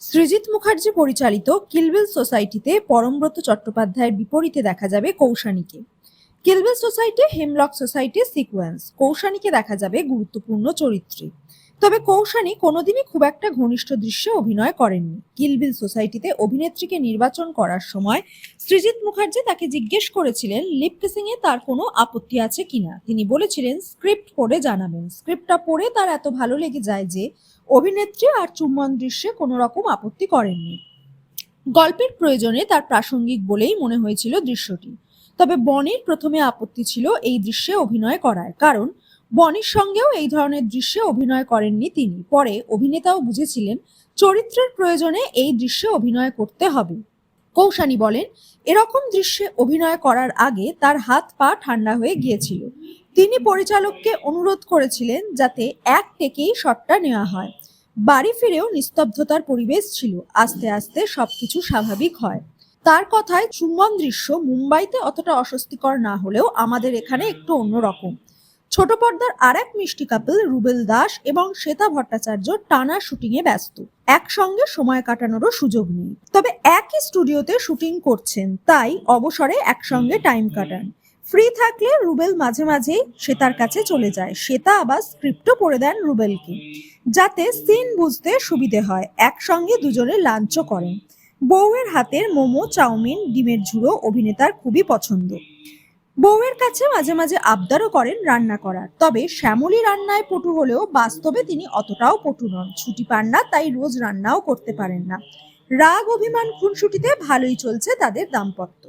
সৃজিত মুখার্জি পরিচালিত কিলবেল সোসাইটিতে পরমব্রত চট্টোপাধ্যায়ের বিপরীতে দেখা যাবে কৌশানীকে। কিলবেল সোসাইটি হেমলক সোসাইটির সিকোয়েন্স কৌশানীকে দেখা যাবে গুরুত্বপূর্ণ চরিত্রে। তবে কৌশানী কোনোদিনই খুব একটা ঘনিষ্ঠ দৃশ্যে অভিনয় করেননি। কিলবিল সোসাইটিতে অভিনেত্রীকে নির্বাচন করার সময় সৃজিত মুখার্জি তাকে জিজ্ঞেস করেছিলেন, লিপ এ তার কোনো আপত্তি আছে কিনা? তিনি বলেছিলেন, স্ক্রিপ্ট পড়ে জানাবেন। স্ক্রিপ্টটা পড়ে তার এত ভালো লেগে যায় যে অভিনেত্রী আর চুম্বন দৃশ্যে কোনো রকম আপত্তি করেননি। গল্পের প্রয়োজনে তার প্রাসঙ্গিক বলেই মনে হয়েছিল দৃশ্যটি। তবে বনির প্রথমে আপত্তি ছিল এই দৃশ্যে অভিনয় করার। কারণ বনির সঙ্গেও এই ধরনের দৃশ্যে অভিনয় করেননি তিনি। পরে অভিনেতাও বুঝেছিলেন চরিত্রের প্রয়োজনে এই দৃশ্যে অভিনয় করতে হবে। কৌশানী বলেন, এরকম দৃশ্যে অভিনয় করার আগে তার হাত পা ঠান্ডা হয়ে গিয়েছিল। তিনি পরিচালককে অনুরোধ করেছিলেন যাতে এক টেকেই শটটা নেওয়া হয়। বাড়ি ফিরেও নিস্তব্ধতার পরিবেশ ছিল, আস্তে আস্তে সবকিছু স্বাভাবিক হয়। তার কথায় চুম্বন দৃশ্য মুম্বাইতে অতটা অস্বস্তিকর না হলেও আমাদের এখানে একটু অন্যরকম। ছোট পর্দার আর এক মিষ্টি কাপল রুবেল দাস এবং শ্বেতা ভট্টাচার্য টানা শুটিংয়ে ব্যস্ত। একসঙ্গে সময় কাটানোরও সুযোগ নেই। তবে একই স্টুডিওতে শুটিং করছেন তাই অবসরে একসঙ্গে টাইম কাটান। ফ্রি থাকলে রুবেল মাঝে মাঝেই শ্বেতার কাছে চলে যায়। শ্বেতা আবার স্ক্রিপ্টও পড়ে দেন রুবেলকে যাতে সিন বুঝতে সুবিধে হয়। একসঙ্গে দুজনে লাঞ্চও করেন। বউয়ের হাতের মোমো চাউমিন ডিমের ঝুড়ো অভিনেতার খুবই পছন্দ। বউয়ের কাছে মাঝে মাঝে আবদারও করেন রান্না করার। তবে শ্যামলী রান্নায় পটু হলেও বাস্তবে তিনি অতটাও পটু নন। ছুটি পান না, তাই রোজ রান্নাও করতে পারেন না। রাগ, অভিমান, খুনসুটিতে ভালোই চলছে তাদের দাম্পত্য।